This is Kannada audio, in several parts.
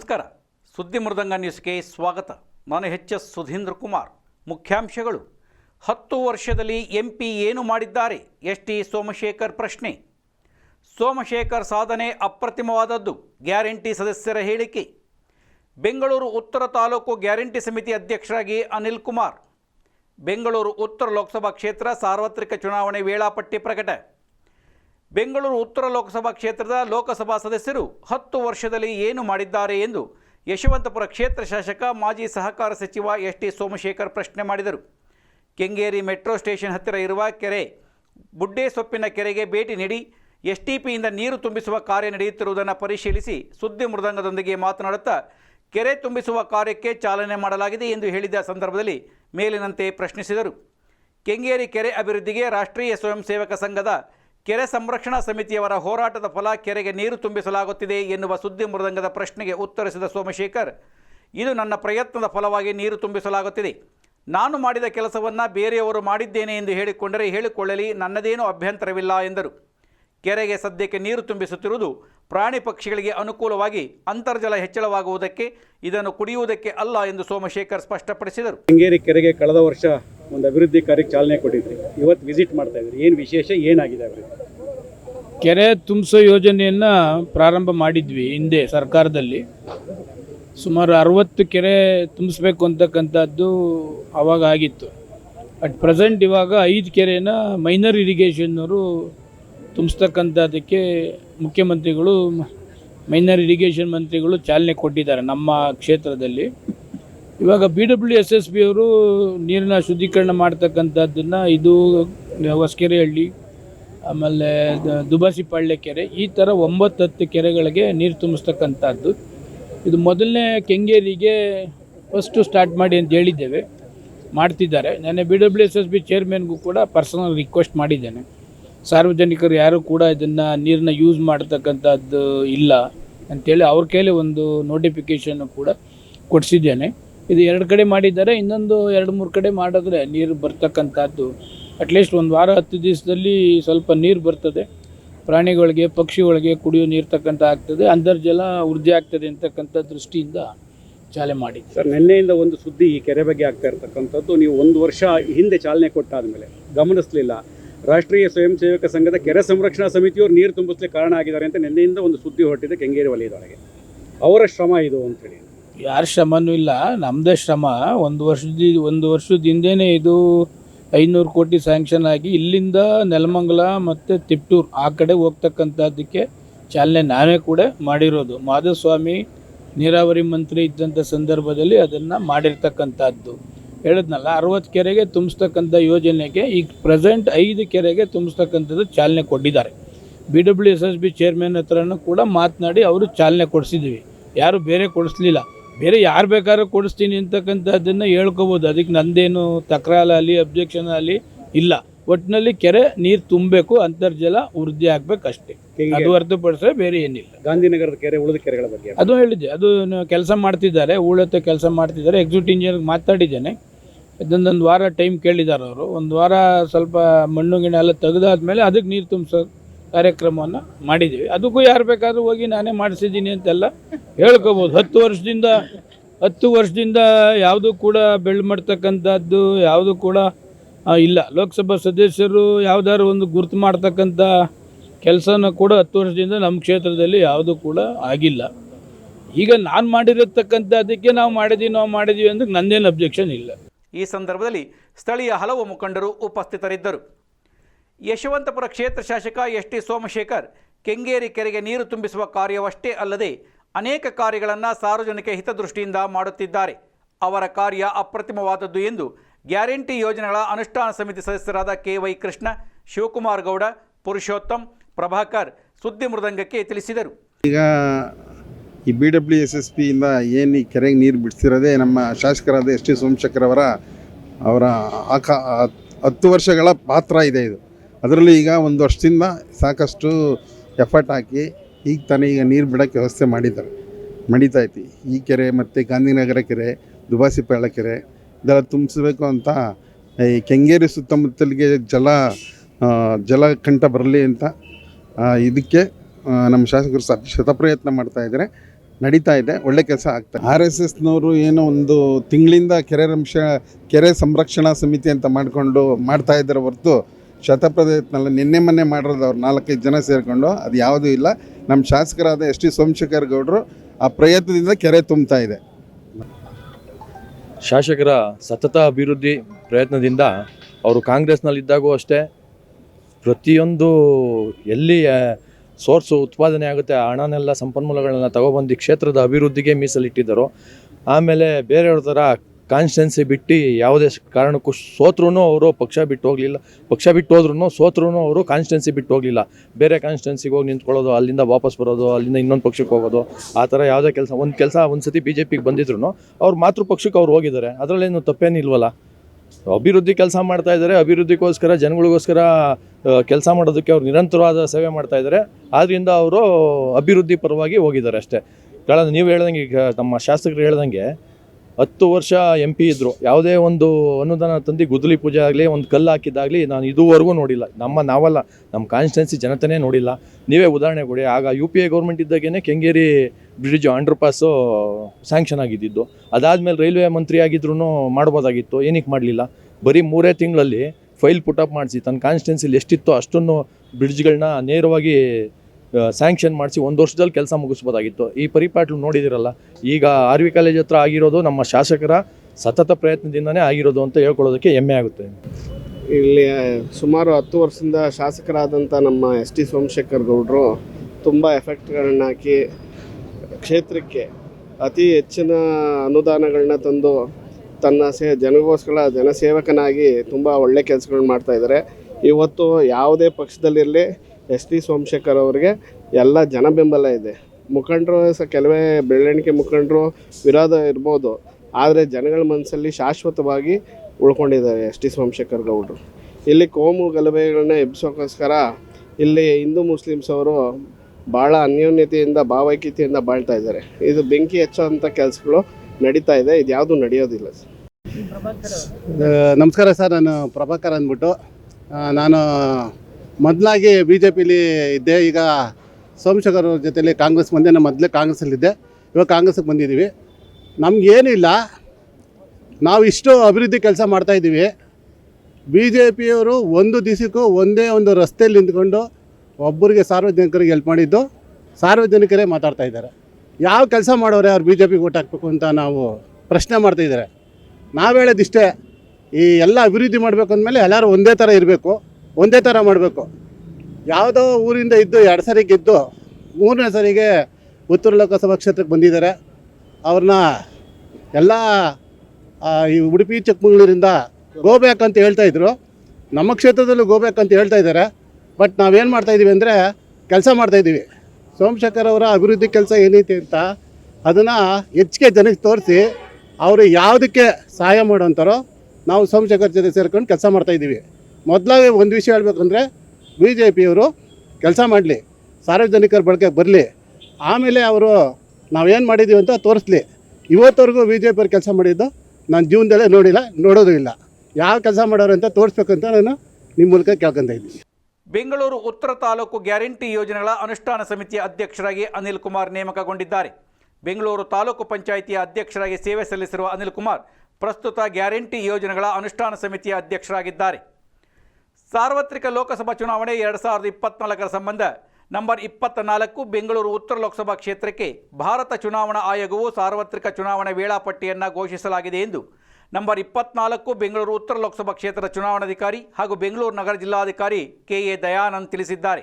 ನಮಸ್ಕಾರ. ಸುದ್ದಿ ಮೃದಂಗ ನ್ಯೂಸ್ಗೆ ಸ್ವಾಗತ. ನಾನು ಎಚ್ ಎಸ್ ಸುಧೀಂದ್ರ ಕುಮಾರ್. ಮುಖ್ಯಾಂಶಗಳು. ಹತ್ತು ವರ್ಷದಲ್ಲಿ ಎಂ ಪಿ ಏನು ಮಾಡಿದ್ದಾರೆ? ಎಸ್ ಟಿ ಸೋಮಶೇಖರ್ ಪ್ರಶ್ನೆ. ಸೋಮಶೇಖರ್ ಸಾಧನೆ ಅಪ್ರತಿಮವಾದದ್ದು, ಗ್ಯಾರಂಟಿ ಸದಸ್ಯರ ಹೇಳಿಕೆ. ಬೆಂಗಳೂರು ಉತ್ತರ ತಾಲೂಕು ಗ್ಯಾರಂಟಿ ಸಮಿತಿ ಅಧ್ಯಕ್ಷರಾಗಿ ಅನಿಲ್ ಕುಮಾರ್. ಬೆಂಗಳೂರು ಉತ್ತರ ಲೋಕಸಭಾ ಕ್ಷೇತ್ರ ಸಾರ್ವತ್ರಿಕ ಚುನಾವಣೆ ವೇಳಾಪಟ್ಟಿ ಪ್ರಕಟ. ಬೆಂಗಳೂರು ಉತ್ತರ ಲೋಕಸಭಾ ಕ್ಷೇತ್ರದ ಲೋಕಸಭಾ ಸದಸ್ಯರು ಹತ್ತು ವರ್ಷದಲ್ಲಿ ಏನು ಮಾಡಿದ್ದಾರೆ ಎಂದು ಯಶವಂತಪುರ ಕ್ಷೇತ್ರ ಶಾಸಕ, ಮಾಜಿ ಸಹಕಾರ ಸಚಿವ ಎಸ್ ಟಿ ಸೋಮಶೇಖರ್ ಪ್ರಶ್ನೆ ಮಾಡಿದರು. ಕೆಂಗೇರಿ ಮೆಟ್ರೋ ಸ್ಟೇಷನ್ ಹತ್ತಿರ ಇರುವ ಕೆರೆ ಬುಡ್ಡೆ ಸೊಪ್ಪಿನ ಕೆರೆಗೆ ಭೇಟಿ ನೀಡಿ ಎಸ್ ಟಿ ಪಿಯಿಂದ ನೀರು ತುಂಬಿಸುವ ಕಾರ್ಯ ನಡೆಯುತ್ತಿರುವುದನ್ನು ಪರಿಶೀಲಿಸಿ ಸುದ್ದಿ ಮೃದಂಗದೊಂದಿಗೆ ಮಾತನಾಡುತ್ತಾ, ಕೆರೆ ತುಂಬಿಸುವ ಕಾರ್ಯಕ್ಕೆ ಚಾಲನೆ ಮಾಡಲಾಗಿದೆ ಎಂದು ಹೇಳಿದ ಸಂದರ್ಭದಲ್ಲಿ ಮೇಲಿನಂತೆ ಪ್ರಶ್ನಿಸಿದರು. ಕೆಂಗೇರಿ ಕೆರೆ ಅಭಿವೃದ್ಧಿಗೆ ರಾಷ್ಟ್ರೀಯ ಸ್ವಯಂ ಸೇವಕ ಸಂಘದ ಕೆರೆ ಸಂರಕ್ಷಣಾ ಸಮಿತಿಯವರ ಹೋರಾಟದ ಫಲ ಕೆರೆಗೆ ನೀರು ತುಂಬಿಸಲಾಗುತ್ತಿದೆ ಎನ್ನುವ ಸುದ್ದಿ ಮೃದಂಗದ ಪ್ರಶ್ನೆಗೆ ಉತ್ತರಿಸಿದ ಸೋಮಶೇಖರ್, ಇದು ನನ್ನ ಪ್ರಯತ್ನದ ಫಲವಾಗಿ ನೀರು ತುಂಬಿಸಲಾಗುತ್ತಿದೆ. ನಾನು ಮಾಡಿದ ಕೆಲಸವನ್ನು ಬೇರೆಯವರು ಮಾಡಿದ್ದೇನೆ ಎಂದು ಹೇಳಿಕೊಂಡರೆ ಹೇಳಿಕೊಳ್ಳಲಿ, ನನ್ನದೇನೂ ಅಭ್ಯಂತರವಿಲ್ಲ ಎಂದರು. ಕೆರೆಗೆ ಸದ್ಯಕ್ಕೆ ನೀರು ತುಂಬಿಸುತ್ತಿರುವುದು ಪ್ರಾಣಿ ಪಕ್ಷಿಗಳಿಗೆ ಅನುಕೂಲವಾಗಿ ಅಂತರ್ಜಲ ಹೆಚ್ಚಳವಾಗುವುದಕ್ಕೆ, ಇದನ್ನು ಕುಡಿಯುವುದಕ್ಕೆ ಅಲ್ಲ ಎಂದು ಸೋಮಶೇಖರ್ ಸ್ಪಷ್ಟಪಡಿಸಿದರು. ಕೆರೆಗೆ ಕಳೆದ ವರ್ಷ ಒಂದು ಅಭಿವೃದ್ಧಿ ಕಾರ್ಯಕ್ಕೆ ಚಾಲನೆ ಕೊಟ್ಟಿದ್ರಿ. ಇವತ್ತು ವಿಸಿಟ್ ಮಾಡ್ತಾ ಇದ್ರಿ ಏನು ವಿಶೇಷ, ಏನಾಗಿದೆ ಅಭಿವೃದ್ಧಿ? ಕೆರೆ ತುಂಬಿಸೋ ಯೋಜನೆಯನ್ನು ಪ್ರಾರಂಭ ಮಾಡಿದ್ವಿ ಹಿಂದೆ ಸರ್ಕಾರದಲ್ಲಿ. ಸುಮಾರು ಅರವತ್ತು ಕೆರೆ ತುಂಬಿಸ್ಬೇಕು ಅಂತಕ್ಕಂಥದ್ದು ಆವಾಗ ಆಗಿತ್ತು. ಅಟ್ ಪ್ರೆಸೆಂಟ್ ಇವಾಗ ಐದು ಕೆರೆನ ಮೈನರ್ ಇರಿಗೇಷನ್ನವರು ತುಂಬಿಸ್ತಕ್ಕಂಥದ್ದಕ್ಕೆ ಮುಖ್ಯಮಂತ್ರಿಗಳು ಮೈನರ್ ಇರಿಗೇಷನ್ ಮಂತ್ರಿಗಳು ಚಾಲನೆ ಕೊಟ್ಟಿದ್ದಾರೆ ನಮ್ಮ ಕ್ಷೇತ್ರದಲ್ಲಿ. ಇವಾಗ B W S S B ಅವರು ನೀರಿನ ಶುದ್ಧೀಕರಣ ಮಾಡ್ತಕ್ಕಂಥದ್ದನ್ನು ಇದು ಹೊಸಕೆರೆಹಳ್ಳಿ, ಆಮೇಲೆ ದುಬಾಸಿ ದುಬಾಸಿಪಾಳ್ಯ ಕೆರೆ ಈ ಥರ ಒಂಬತ್ತು ಹತ್ತು ಕೆರೆಗಳಿಗೆ ನೀರು ತುಂಬಿಸ್ತಕ್ಕಂಥದ್ದು. ಇದು ಮೊದಲನೇ ಕೆಂಗೇರಿಗೆ ಫಸ್ಟು ಸ್ಟಾರ್ಟ್ ಮಾಡಿ ಅಂತ ಹೇಳಿದ್ದೇವೆ. ಮಾಡ್ತಿದ್ದಾರೆ. ನಾನು B W S S B ಚೇರ್ಮನ್ಗೂ ಕೂಡ ಪರ್ಸನಲ್ ರಿಕ್ವೆಸ್ಟ್ ಮಾಡಿದ್ದೇನೆ. ಸಾರ್ವಜನಿಕರು ಯಾರು ಕೂಡ ಇದನ್ನು ನೀರನ್ನ ಯೂಸ್ ಮಾಡ್ತಕ್ಕಂಥದ್ದು ಇಲ್ಲ ಅಂಥೇಳಿ ಅವ್ರ ಕೈಲಿ ಒಂದು ನೋಟಿಫಿಕೇಷನ್ ಕೂಡ ಕೊಡಿಸಿದ್ದೇನೆ. ಇದು ಎರಡು ಕಡೆ ಮಾಡಿದ್ದಾರೆ, ಇನ್ನೊಂದು ಎರಡು ಮೂರು ಕಡೆ ಮಾಡಿದ್ರೆ ನೀರು ಬರ್ತಕ್ಕಂಥದ್ದು. ಅಟ್ಲೀಸ್ಟ್ ಒಂದು ವಾರ, ಹತ್ತು ದಿವಸದಲ್ಲಿ ಸ್ವಲ್ಪ ನೀರು ಬರ್ತದೆ. ಪ್ರಾಣಿಗಳಿಗೆ, ಪಕ್ಷಿಗಳಿಗೆ ಕುಡಿಯೋ ನೀರು ತಕ್ಕಂಥ ಆಗ್ತದೆ. ಅಂತರ್ಜಲ ವೃದ್ಧಿ ಆಗ್ತದೆ ಅಂತಕ್ಕಂಥ ದೃಷ್ಟಿಯಿಂದ ಚಾಲನೆ ಮಾಡಿ ಸರ್, ನಿನ್ನೆಯಿಂದ ಒಂದು ಸುದ್ದಿ ಈ ಕೆರೆ ಬಗ್ಗೆ ಆಗ್ತಾ ಇರ್ತಕ್ಕಂಥದ್ದು. ನೀವು ಒಂದು ವರ್ಷ ಹಿಂದೆ ಚಾಲನೆ ಕೊಟ್ಟಾದ ಮೇಲೆ ಗಮನಿಸಲಿಲ್ಲ. ರಾಷ್ಟ್ರೀಯ ಸ್ವಯಂ ಸೇವಕ ಸಂಘದ ಕೆರೆ ಸಂರಕ್ಷಣಾ ಸಮಿತಿಯವರು ನೀರು ತುಂಬಿಸ್ಲಿಕ್ಕೆ ಕಾರಣ ಆಗಿದ್ದಾರೆ ಅಂತ ನಿನ್ನೆಯಿಂದ ಒಂದು ಸುದ್ದಿ ಹೊರಟಿದೆ ಕೆಂಗೇರಿ ವಲಯದೊಳಗೆ ಅವರ ಶ್ರಮ ಇದು ಅಂತೇಳಿ ಯಾರ ಶ್ರಮನೂ ಇಲ್ಲ ನಮ್ಮದೇ ಶ್ರಮ. ಒಂದು ವರ್ಷದ ಒಂದು ವರ್ಷದ ಇದು ಐನೂರು ಕೋಟಿ ಸ್ಯಾಂಕ್ಷನ್ ಆಗಿ ಇಲ್ಲಿಂದ ನೆಲಮಂಗಲ ಮತ್ತು ತಿಪ್ಟೂರು ಆ ಕಡೆ ಹೋಗ್ತಕ್ಕಂಥದ್ದಕ್ಕೆ ಚಾಲನೆ ನಾನೇ ಕೂಡ ಮಾಡಿರೋದು. ಮಾಧುಸ್ವಾಮಿ, ನೀರಾವರಿ ಮಂತ್ರಿ ಇದ್ದಂಥ ಸಂದರ್ಭದಲ್ಲಿ ಅದನ್ನು ಮಾಡಿರ್ತಕ್ಕಂಥದ್ದು. ಹೇಳಿದ್ನಲ್ಲ, ಅರವತ್ತು ಕೆರೆಗೆ ತುಂಬಿಸ್ತಕ್ಕಂಥ ಯೋಜನೆಗೆ ಈಗ ಪ್ರೆಸೆಂಟ್ ಐದು ಕೆರೆಗೆ ತುಂಬಿಸ್ತಕ್ಕಂಥದ್ದು ಚಾಲನೆ ಕೊಟ್ಟಿದ್ದಾರೆ. B W S S B chairman ಹತ್ರನೂ ಕೂಡ ಮಾತನಾಡಿ ಅವರು ಚಾಲನೆ ಕೊಡಿಸಿದ್ದೀವಿ ಯಾರು ಬೇರೆ ಕೊಡಿಸ್ಲಿಲ್ಲ. ಬೇರೆ ಯಾರು ಬೇಕಾದ್ರೂ ಕೊಡಿಸ್ತೀನಿ ಅಂತಕ್ಕಂಥದ್ದನ್ನು ಹೇಳ್ಕೊಬೋದು. ಅದಕ್ಕೆ ನಂದೇನು ತಕರಾಲಾಗಲಿ ಅಬ್ಜೆಕ್ಷನ್ ಅಲ್ಲಿ ಇಲ್ಲ. ಒಟ್ಟಿನಲ್ಲಿ ಕೆರೆ ನೀರು ತುಂಬಬೇಕು ಅಂತರ್ಜಲ ವೃದ್ಧಿ ಆಗ್ಬೇಕು ಅಷ್ಟೇ. ಅದು ಹೊರತುಪಡಿಸಿದ್ರೆ ಬೇರೆ ಏನಿಲ್ಲ. ಗಾಂಧಿನಗರದ ಕೆರೆ ಉಳಿದ ಕೆರೆಗಳ ಬಗ್ಗೆ ಅದು ಹೇಳಿದ್ದೆ. ಅದು ಕೆಲಸ ಮಾಡ್ತಿದ್ದಾರೆ ಉಳಿತ ಕೆಲಸ ಮಾಡ್ತಿದ್ದಾರೆ. Executive engineer ಮಾತಾಡಿದ್ದೇನೆ. ಇದೊಂದೊಂದು ವಾರ ಟೈಮ್ ಕೇಳಿದ್ದಾರೆ ಅವರು. ಒಂದು ವಾರ ಸ್ವಲ್ಪ ಮಣ್ಣು ಗಿಣ ಎಲ್ಲ ತೆಗೆದಾದ್ಮೇಲೆ ಅದಕ್ಕೆ ನೀರು ತುಂಬಿಸೋ ಕಾರ್ಯಕ್ರಮವನ್ನು ಮಾಡಿದ್ದೀವಿ. ಅದಕ್ಕೂ ಯಾರು ಬೇಕಾದರೂ ಹೋಗಿ ನಾನೇ ಮಾಡಿಸಿದ್ದೀನಿ ಅಂತೆಲ್ಲ ಹೇಳ್ಕೋಬೋದು. ಹತ್ತು ವರ್ಷದಿಂದ ಹತ್ತು ವರ್ಷದಿಂದ ಯಾವುದೂ ಕೂಡ ಬೆಳ್ಳಿ ಮಾಡ್ತಕ್ಕಂಥದ್ದು ಯಾವುದೂ ಕೂಡ ಇಲ್ಲ. ಲೋಕಸಭಾ ಸದಸ್ಯರು ಯಾವ್ದಾದ್ರು ಒಂದು ಗುರುತು ಮಾಡ್ತಕ್ಕಂಥ ಕೆಲಸನ ಕೂಡ ಹತ್ತು ವರ್ಷದಿಂದ ನಮ್ಮ ಕ್ಷೇತ್ರದಲ್ಲಿ ಯಾವುದೂ ಕೂಡ ಆಗಿಲ್ಲ. ಈಗ ನಾನು ಮಾಡಿರತಕ್ಕಂಥ ಅದಕ್ಕೆ ನಾವು ಮಾಡಿದ್ದೀವಿ ನಾವು ಮಾಡಿದ್ದೀವಿ ಅಂದ್ರೆ ನಂದೇನು ಅಬ್ಜೆಕ್ಷನ್ ಇಲ್ಲ. ಈ ಸಂದರ್ಭದಲ್ಲಿ ಸ್ಥಳೀಯ ಹಲವು ಮುಖಂಡರು ಉಪಸ್ಥಿತರಿದ್ದರು. ಯಶವಂತಪುರ ಕ್ಷೇತ್ರ ಶಾಸಕ ಎಸ್ ಟಿ ಸೋಮಶೇಖರ್ ಕೆಂಗೇರಿ ಕೆರೆಗೆ ನೀರು ತುಂಬಿಸುವ ಕಾರ್ಯವಷ್ಟೇ ಅಲ್ಲದೆ ಅನೇಕ ಕಾರ್ಯಗಳನ್ನು ಸಾರ್ವಜನಿಕ ಹಿತದೃಷ್ಟಿಯಿಂದ ಮಾಡುತ್ತಿದ್ದಾರೆ. ಅವರ ಕಾರ್ಯ ಅಪ್ರತಿಮವಾದದ್ದು ಎಂದು ಗ್ಯಾರಂಟಿ ಯೋಜನೆಗಳ ಅನುಷ್ಠಾನ ಸಮಿತಿ ಸದಸ್ಯರಾದ ಕೆ ವೈ ಕೃಷ್ಣ, ಶಿವಕುಮಾರ್ ಗೌಡ, ಪುರುಷೋತ್ತಮ್, ಪ್ರಭಾಕರ್, ಸುದ್ದಿ ಮೃದಂಗಕ್ಕೆ ತಿಳಿಸಿದರು. ಈಗ ಈ ಬಿ ಡಬ್ಲ್ಯೂ ಎಸ್ ಎಸ್ ಪಿಯಿಂದ ಏನು ಈ ಕೆರೆಗೆ ನೀರು ಬಿಡಿಸಿರೋದೇ ನಮ್ಮ ಶಾಸಕರಾದ ಎಸ್ ಟಿ ಸೋಮಶೇಖರ್ ಅವರ ಆಕ ಹತ್ತು ವರ್ಷಗಳ ಪಾತ್ರ ಇದೆ ಇದು. ಅದರಲ್ಲಿ ಈಗ ಒಂದು ವರ್ಷದಿಂದ ಸಾಕಷ್ಟು ಎಫರ್ಟ್ ಹಾಕಿ ಈಗ ತಾನೇ ಈಗ ನೀರು ಬಿಡೋಕ್ಕೆ ವ್ಯವಸ್ಥೆ ಮಾಡಿದ್ದಾರೆ. ಮಡಿತಾ ಐತಿ. ಈ ಕೆರೆ ಮತ್ತು ಗಾಂಧಿನಗರ ಕೆರೆ ದುಬಾಸಿಪಾಳ ಕೆರೆ, ಇದೆಲ್ಲ ತುಂಬಿಸ್ಬೇಕು ಅಂತ ಈ ಕೆಂಗೇರಿ ಸುತ್ತಮುತ್ತಲಿಗೆ ಜಲ ಜಲ ಕಂಠ ಬರಲಿ ಅಂತ ಇದಕ್ಕೆ ನಮ್ಮ ಶಾಸಕರು ಸತ್, ಶತಪ್ರಯತ್ನ ಮಾಡ್ತಾ ಇದ್ದಾರೆ. ನಡೀತಾ ಇದೆ. ಒಳ್ಳೆ ಕೆಲಸ ಆಗ್ತದೆ ಆರ್ ಎಸ್ ಎಸ್ನವರು ಏನೋ ಒಂದು ತಿಂಗಳಿಂದ ಕೆರೆ ರಂಶ, ಕೆರೆ ಸಂರಕ್ಷಣಾ ಸಮಿತಿ ಅಂತ ಮಾಡಿಕೊಂಡು ಮಾಡ್ತಾ ಇದ್ದಾರೆ ಹೊರತು ಶತಪ್ರಯತ್ನ ನಿನ್ನೆ ಮೊನ್ನೆ ಮಾಡಿರೋದು ಅವ್ರು ನಾಲ್ಕೈದು ಜನ ಸೇರಿಕೊಂಡು, ಅದು ಯಾವುದೂ ಇಲ್ಲ. ನಮ್ಮ ಶಾಸಕರಾದ ಎಸ್ ಟಿ ಸೋಮಶೇಖರ್ ಗೌಡರು ಆ ಪ್ರಯತ್ನದಿಂದ ಕೆರೆ ತುಂಬ್ತಾ ಇದೆ. ಶಾಸಕರ ಸತತ ಅಭಿವೃದ್ಧಿ ಪ್ರಯತ್ನದಿಂದ ಅವರು ಕಾಂಗ್ರೆಸ್ನಲ್ಲಿದ್ದಾಗೂ ಅಷ್ಟೇ, ಪ್ರತಿಯೊಂದು ಎಲ್ಲಿ ಸೋರ್ಸು ಉತ್ಪಾದನೆ ಆಗುತ್ತೆ, ಆ ಹಣನೆಲ್ಲ ಸಂಪನ್ಮೂಲಗಳನ್ನ ತಗೊಬಂದು ಕ್ಷೇತ್ರದ ಅಭಿವೃದ್ಧಿಗೆ ಮೀಸಲಿಟ್ಟಿದ್ದರು. ಆಮೇಲೆ ಬೇರೆಯವ್ರ ಥರ ಕಾನ್ಸ್ಟೆನ್ಸಿ ಬಿಟ್ಟು ಯಾವುದೇ ಕಾರಣಕ್ಕೂ ಸೋತ್ರೂ ಅವರು ಪಕ್ಷ ಬಿಟ್ಟು ಹೋಗಲಿಲ್ಲ. ಪಕ್ಷ ಬಿಟ್ಟು ಹೋದ್ರೂ ಸೋತ್ರೂ ಅವರು ಕಾನ್ಸ್ಟೆನ್ಸಿ ಬಿಟ್ಟು ಹೋಗಲಿಲ್ಲ. ಬೇರೆ ಕಾನ್ಸ್ಟೆನ್ಸಿಗೆ ಹೋಗಿ ನಿಂತ್ಕೊಳ್ಳೋದು, ಅಲ್ಲಿಂದ ವಾಪಸ್ ಬರೋದು, ಅಲ್ಲಿಂದ ಇನ್ನೊಂದು ಪಕ್ಷಕ್ಕೆ ಹೋಗೋದು, ಆ ಥರ ಯಾವುದೇ ಕೆಲಸ, ಒಂದು ಕೆಲಸ ಒಂದು ಸತಿ ಬಿ ಜೆ ಪಿಗೆ ಬಂದಿದ್ರು ಅವ್ರು ಮಾತೃ ಪಕ್ಷಕ್ಕೆ ಅವ್ರು ಹೋಗಿದ್ದಾರೆ. ಅದರಲ್ಲೇನು ತಪ್ಪೇನಿಲ್ವಲ್ಲ? ಅಭಿವೃದ್ಧಿ ಕೆಲಸ ಮಾಡ್ತಾ ಇದ್ದಾರೆ. ಅಭಿವೃದ್ಧಿಗೋಸ್ಕರ, ಜನಗಳಿಗೋಸ್ಕರ ಕೆಲಸ ಮಾಡೋದಕ್ಕೆ ಅವ್ರು ನಿರಂತರವಾದ ಸೇವೆ ಮಾಡ್ತಾ ಇದ್ದಾರೆ. ಆದ್ದರಿಂದ ಅವರು ಅಭಿವೃದ್ಧಿ ಪರವಾಗಿ ಹೋಗಿದ್ದಾರೆ ಅಷ್ಟೇ. ಕಳೆದ ನೀವು ಹೇಳ್ದಂಗೆ ಈಗ ನಮ್ಮ ಶಾಸಕರು ಹೇಳ್ದಂಗೆ ಹತ್ತು ವರ್ಷ ಎಂ ಪಿ ಇದ್ದರು ಯಾವುದೇ ಒಂದು ಅನುದಾನ ತಂದು ಗುದ್ದಲಿ ಪೂಜೆ ಆಗಲಿ, ಒಂದು ಕಲ್ಲು ಹಾಕಿದ್ದಾಗಲಿ ನಾನು ಇದುವರೆಗೂ ನೋಡಿಲ್ಲ. ನಮ್ಮ ನಾವಲ್ಲ, ನಮ್ಮ ಕಾನ್ಸ್ಟಿಟ್ಯೂನ್ಸಿ ಜನತೆನೇ ನೋಡಿಲ್ಲ. ನೀವೇ ಉದಾಹರಣೆ ಕೊಡಿ. ಆಗ ಯು ಪಿ ಎ ಗೌರ್ಮೆಂಟ್ ಇದ್ದಾಗೇ Kengeri bridge underpass sanction ಆಗಿದ್ದಿದ್ದು. ಅದಾದಮೇಲೆ ರೈಲ್ವೆ ಮಂತ್ರಿ ಆಗಿದ್ರೂ ಮಾಡ್ಬೋದಾಗಿತ್ತು. ಏನಕ್ಕೆ ಮಾಡಲಿಲ್ಲ. ಬರೀ ಮೂರೇ ತಿಂಗಳಲ್ಲಿ ಫೈಲ್ ಪುಟಪ್ ಮಾಡಿಸಿ, ತನ್ನ ಕಾನ್ಸ್ಟಿಟ್ಯೂನ್ಸಿಲಿ ಎಷ್ಟಿತ್ತೋ ಅಷ್ಟನ್ನು ಬ್ರಿಡ್ಜ್ಗಳನ್ನ ನೇರವಾಗಿ ಸ್ಯಾಂಕ್ಷನ್ ಮಾಡಿಸಿ ಒಂದು ವರ್ಷದಲ್ಲಿ ಕೆಲಸ ಮುಗಿಸ್ಬೋದಾಗಿತ್ತು. ಈ ಪರಿಪಾಟ್ಲು ನೋಡಿದಿರಲ್ಲ, ಈಗ ಆರ್ ವಿ ಕಾಲೇಜ್ ಹತ್ರ ಆಗಿರೋದು ನಮ್ಮ ಶಾಸಕರ ಸತತ ಪ್ರಯತ್ನದಿಂದನೇ ಆಗಿರೋದು ಅಂತ ಹೇಳ್ಕೊಳ್ಳೋದಕ್ಕೆ ಹೆಮ್ಮೆ ಆಗುತ್ತೆ. ಇಲ್ಲಿ ಸುಮಾರು ಹತ್ತು ವರ್ಷದಿಂದ ಶಾಸಕರಾದಂಥ ನಮ್ಮ ಎಸ್ ಟಿ ಸೋಮಶೇಖರ್ ಗೌಡರು ತುಂಬ ಎಫೆಕ್ಟ್ಗಳನ್ನ ಹಾಕಿ ಕ್ಷೇತ್ರಕ್ಕೆ ಅತಿ ಹೆಚ್ಚಿನ ಅನುದಾನಗಳನ್ನ ತಂದು ತನ್ನ ಸೇ, ಜನಗೋಸ್ಕರ ಜನಸೇವಕನಾಗಿ ತುಂಬ ಒಳ್ಳೆ ಕೆಲಸಗಳನ್ನ ಮಾಡ್ತಾಯಿದ್ದಾರೆ ಇವತ್ತು ಯಾವುದೇ ಪಕ್ಷದಲ್ಲಿರಲಿ ಎಸ್ ಟಿ ಸೋಮಶೇಖರ್ ಅವರಿಗೆ ಎಲ್ಲ ಜನ ಬೆಂಬಲ ಇದೆ. ಮುಖಂಡರು ಸಹ ಕೆಲವೇ ಬೆರಳೆಣಿಕೆ ಮುಖಂಡರು ವಿರೋಧ ಇರ್ಬೋದು. ಆದರೆ ಜನಗಳ ಮನಸ್ಸಲ್ಲಿ ಶಾಶ್ವತವಾಗಿ ಉಳ್ಕೊಂಡಿದ್ದಾರೆ ಎಸ್ ಟಿ ಸೋಮಶೇಖರ್ ಗೌಡರು. ಇಲ್ಲಿ ಕೋಮು ಗಲಭೆಗಳನ್ನ ಎಬ್ಸೋಕ್ಕೋಸ್ಕರ ಇಲ್ಲಿ ಹಿಂದೂ ಮುಸ್ಲಿಮ್ಸ್ ಅವರು ಭಾಳ ಅನ್ಯೋನ್ಯತೆಯಿಂದ, ಭಾವೈಕ್ಯತೆಯಿಂದ ಬಾಳ್ತಾ ಇದ್ದಾರೆ. ಇದು ಬೆಂಕಿ ಹಚ್ಚೋಂಥ ಕೆಲಸಗಳು ನಡೀತಾ ಇದೆ. ಇದು ಯಾವುದೂ ನಡೆಯೋದಿಲ್ಲ ನಮಸ್ಕಾರ ಸರ್. ನಾನು ಪ್ರಭಾಕರ್ ಅಂದ್ಬಿಟ್ಟು. ನಾನು ಮೊದಲಾಗಿ ಬಿ ಜೆ ಪಿಲಿ ಇದ್ದೆ. ಈಗ ಸೋಮಶೇಖರ್ ಅವ್ರ ಜೊತೆಲಿ ಕಾಂಗ್ರೆಸ್ ಬಂದೆ. ನಾನು ಮೊದಲೇ ಕಾಂಗ್ರೆಸ್ಸಲ್ಲಿದ್ದೆ. ಇವಾಗ ಕಾಂಗ್ರೆಸ್ಗೆ ಬಂದಿದ್ದೀವಿ. ನಮಗೇನಿಲ್ಲ. ನಾವು ಇಷ್ಟು ಅಭಿವೃದ್ಧಿ ಕೆಲಸ ಮಾಡ್ತಾಯಿದ್ದೀವಿ ಬಿ ಜೆ ಪಿಯವರು ಒಂದು ದಿವಸಕ್ಕೂ ಒಂದೇ ಒಂದು ರಸ್ತೆಯಲ್ಲಿ ನಿಂತ್ಕೊಂಡು ಒಬ್ಬರಿಗೆ ಸಾರ್ವಜನಿಕರಿಗೆ ಹೆಲ್ಪ್ ಮಾಡಿದ್ದು, ಸಾರ್ವಜನಿಕರೇ ಮಾತಾಡ್ತಾ ಇದ್ದಾರೆ. ಯಾವ ಕೆಲಸ ಮಾಡೋರೆ ಅವ್ರು ಬಿ ಜೆ ಪಿಗೆ ಓಟ್ ಹಾಕಬೇಕು ಅಂತ ನಾವು ಪ್ರಶ್ನೆ ಮಾಡ್ತಾಯಿದ್ದಾರೆ ನಾವು ಹೇಳೋದಿಷ್ಟೇ, ಈ ಎಲ್ಲ ಅಭಿವೃದ್ಧಿ ಮಾಡಬೇಕು ಅಂದಮೇಲೆ ಎಲ್ಲರೂ ಒಂದೇ ಥರ ಇರಬೇಕು. ಒಂದೇ ಥರ ಮಾಡಬೇಕು. ಯಾವುದೋ ಊರಿಂದ ಇದ್ದು ಎರಡು ಸರಿ ಗೆದ್ದು ಮೂರನೇ ಸರಿಗೆ ಉತ್ತರ ಲೋಕಸಭಾ ಕ್ಷೇತ್ರಕ್ಕೆ ಬಂದಿದ್ದಾರೆ. ಅವ್ರನ್ನ ಎಲ್ಲ ಈ ಉಡುಪಿ, ಚಿಕ್ಕಮಗಳೂರಿಂದ ಗೋಬ್ಯಾಕ್ ಅಂತ ಹೇಳ್ತಾ ಇದ್ರು. ನಮ್ಮ ಕ್ಷೇತ್ರದಲ್ಲೂ ಗೋಬ್ಯಾಕ್ ಅಂತ ಹೇಳ್ತಾ ಇದ್ದಾರೆ. ಬಟ್ ನಾವೇನು ಮಾಡ್ತಾಯಿದ್ದೀವಿ ಅಂದರೆ ಕೆಲಸ ಮಾಡ್ತಾಯಿದ್ದೀವಿ ಸೋಮಶೇಖರ್ ಅವರ ಅಭಿವೃದ್ಧಿ ಕೆಲಸ ಏನೈತಿ ಅಂತ ಅದನ್ನು ಹೆಚ್ಚಿಗೆ ಜನಕ್ಕೆ ತೋರಿಸಿ ಅವರು ಯಾವುದಕ್ಕೆ ಸಹಾಯ ಮಾಡೋಂತಾರೋ ನಾವು ಸೋಮಶೇಖರ್ ಜೊತೆ ಸೇರ್ಕೊಂಡು ಕೆಲಸ ಮಾಡ್ತಾಯಿದ್ದೀವಿ ಮೊದಲಾಗಿ ಒಂದು ವಿಷಯ ಹೇಳ್ಬೇಕಂದ್ರೆ ಬಿ ಜೆ ಪಿಯವರು ಕೆಲಸ ಮಾಡಲಿ, ಸಾರ್ವಜನಿಕರ ಬಳಕೆಗೆ ಬರಲಿ, ಆಮೇಲೆ ಅವರು ನಾವೇನು ಮಾಡಿದ್ದೀವಿ ಅಂತ ತೋರಿಸ್ಲಿ. ಇವತ್ತವರೆಗೂ ಬಿ ಜೆ ಪಿಯವ್ರು ಕೆಲಸ ಮಾಡಿದ್ದು ನಾನು ಜೀವನದಲ್ಲೇ ನೋಡಿಲ್ಲ, ನೋಡೋದು ಇಲ್ಲ. ಯಾವ ಕೆಲಸ ಮಾಡೋರು ಅಂತ ತೋರಿಸ್ಬೇಕಂತ ನಾನು ನಿಮ್ಮ ಮೂಲಕ ಕೇಳ್ಕೊತಾ ಇದ್ದೀನಿ. ಬೆಂಗಳೂರು ಉತ್ತರ ತಾಲೂಕು ಗ್ಯಾರಂಟಿ ಯೋಜನೆಗಳ ಅನುಷ್ಠಾನ ಸಮಿತಿಯ ಅಧ್ಯಕ್ಷರಾಗಿ ಅನಿಲ್ ಕುಮಾರ್ ನೇಮಕಗೊಂಡಿದ್ದಾರೆ. ಬೆಂಗಳೂರು ತಾಲೂಕು ಪಂಚಾಯಿತಿಯ ಅಧ್ಯಕ್ಷರಾಗಿ ಸೇವೆ ಸಲ್ಲಿಸಿರುವ ಅನಿಲ್ ಕುಮಾರ್ ಪ್ರಸ್ತುತ ಗ್ಯಾರಂಟಿ ಯೋಜನೆಗಳ ಅನುಷ್ಠಾನ ಸಮಿತಿಯ ಅಧ್ಯಕ್ಷರಾಗಿದ್ದಾರೆ. ಸಾರ್ವತ್ರಿಕ ಲೋಕಸಭಾ ಚುನಾವಣೆ ಎರಡು ಸಾವಿರದ ಇಪ್ಪತ್ನಾಲ್ಕರ ಸಂಬಂಧ ನಂಬರ್ ಇಪ್ಪತ್ತ ನಾಲ್ಕು ಬೆಂಗಳೂರು ಉತ್ತರ ಲೋಕಸಭಾ ಕ್ಷೇತ್ರಕ್ಕೆ ಭಾರತ ಚುನಾವಣಾ ಆಯೋಗವು ಸಾರ್ವತ್ರಿಕ ಚುನಾವಣಾ ವೇಳಾಪಟ್ಟಿಯನ್ನು ಘೋಷಿಸಲಾಗಿದೆ ಎಂದು ನಂಬರ್ ಇಪ್ಪತ್ನಾಲ್ಕು ಬೆಂಗಳೂರು ಉತ್ತರ ಲೋಕಸಭಾ ಕ್ಷೇತ್ರದ ಚುನಾವಣಾಧಿಕಾರಿ ಹಾಗೂ ಬೆಂಗಳೂರು ನಗರ ಜಿಲ್ಲಾಧಿಕಾರಿ ಕೆ ಎ ದಯಾನಂದ್ ತಿಳಿಸಿದ್ದಾರೆ.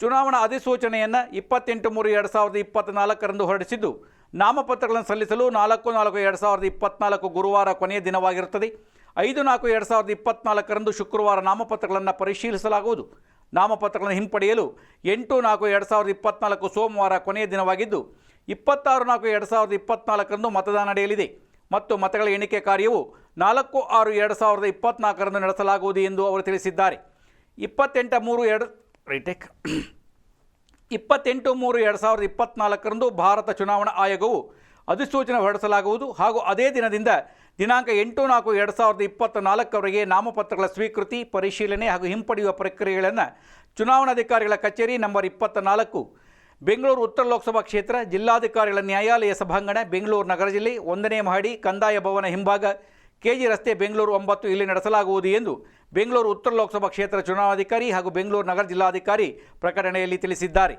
ಚುನಾವಣಾ ಅಧಿಸೂಚನೆಯನ್ನು ಇಪ್ಪತ್ತೆಂಟು ಮೂರು ಎರಡು ಸಾವಿರದ ಇಪ್ಪತ್ತ್ನಾಲ್ಕರಂದು ಹೊರಡಿಸಿದ್ದು, ನಾಮಪತ್ರಗಳನ್ನು ಸಲ್ಲಿಸಲು ನಾಲ್ಕು ನಾಲ್ಕು ಎರಡು ಸಾವಿರದ ಇಪ್ಪತ್ನಾಲ್ಕು ಗುರುವಾರ ಕೊನೆಯ ದಿನವಾಗಿರುತ್ತದೆ. ಐದು ನಾಲ್ಕು ಎರಡು ಸಾವಿರದ ಇಪ್ಪತ್ನಾಲ್ಕರಂದು ಶುಕ್ರವಾರ ನಾಮಪತ್ರಗಳನ್ನು ಪರಿಶೀಲಿಸಲಾಗುವುದು. ನಾಮಪತ್ರಗಳನ್ನು ಹಿಂಪಡೆಯಲು ಎಂಟು ನಾಲ್ಕು ಎರಡು ಸಾವಿರದ ಇಪ್ಪತ್ನಾಲ್ಕು ಸೋಮವಾರ ಕೊನೆಯ ದಿನವಾಗಿದ್ದು, ಇಪ್ಪತ್ತಾರು ನಾಲ್ಕು ಎರಡು ಸಾವಿರದ ಇಪ್ಪತ್ನಾಲ್ಕರಂದು ಮತದಾನ ನಡೆಯಲಿದೆ. ಮತ್ತು ಮತಗಳ ಎಣಿಕೆ ಕಾರ್ಯವು ನಾಲ್ಕು ಆರು ಎರಡು ಸಾವಿರದ ಇಪ್ಪತ್ನಾಲ್ಕರಂದು ನಡೆಸಲಾಗುವುದು ಎಂದು ಅವರು ತಿಳಿಸಿದ್ದಾರೆ. ಇಪ್ಪತ್ತೆಂಟ ಮೂರು ಎರಡು ರೈಟೆಕ್. ಇಪ್ಪತ್ತೆಂಟು ಮೂರು ಎರಡು ಸಾವಿರದ ಇಪ್ಪತ್ನಾಲ್ಕರಂದು ಭಾರತ ಚುನಾವಣಾ ಆಯೋಗವು ಅಧಿಸೂಚನೆ ಹೊರಡಿಸಲಾಗುವುದು ಹಾಗೂ ಅದೇ ದಿನದಿಂದ ದಿನಾಂಕ ಎಂಟು ನಾಲ್ಕು ಎರಡು ಸಾವಿರದ ಇಪ್ಪತ್ತ ನಾಲ್ಕರವರೆಗೆ ನಾಮಪತ್ರಗಳ ಸ್ವೀಕೃತಿ, ಪರಿಶೀಲನೆ ಹಾಗೂ ಹಿಂಪಡೆಯುವ ಪ್ರಕ್ರಿಯೆಗಳನ್ನು ಚುನಾವಣಾಧಿಕಾರಿಗಳ ಕಚೇರಿ ನಂಬರ್ ಇಪ್ಪತ್ತ ನಾಲ್ಕು ಬೆಂಗಳೂರು ಉತ್ತರ ಲೋಕಸಭಾ ಕ್ಷೇತ್ರ, ಜಿಲ್ಲಾಧಿಕಾರಿಗಳ ನ್ಯಾಯಾಲಯ ಸಭಾಂಗಣ, ಬೆಂಗಳೂರು ನಗರ ಜಿಲ್ಲೆ, ಒಂದನೇ ಮಹಡಿ, ಕಂದಾಯ ಭವನ ಹಿಂಭಾಗ, ಕೆಜಿ ರಸ್ತೆ ಬೆಂಗಳೂರು ಒಂಬತ್ತು ಇಲ್ಲಿ ನಡೆಸಲಾಗುವುದು ಎಂದು ಬೆಂಗಳೂರು ಉತ್ತರ ಲೋಕಸಭಾ ಕ್ಷೇತ್ರ ಚುನಾವಣಾಧಿಕಾರಿ ಹಾಗೂ ಬೆಂಗಳೂರು ನಗರ ಜಿಲ್ಲಾಧಿಕಾರಿ ಪ್ರಕಟಣೆಯಲ್ಲಿ ತಿಳಿಸಿದ್ದಾರೆ.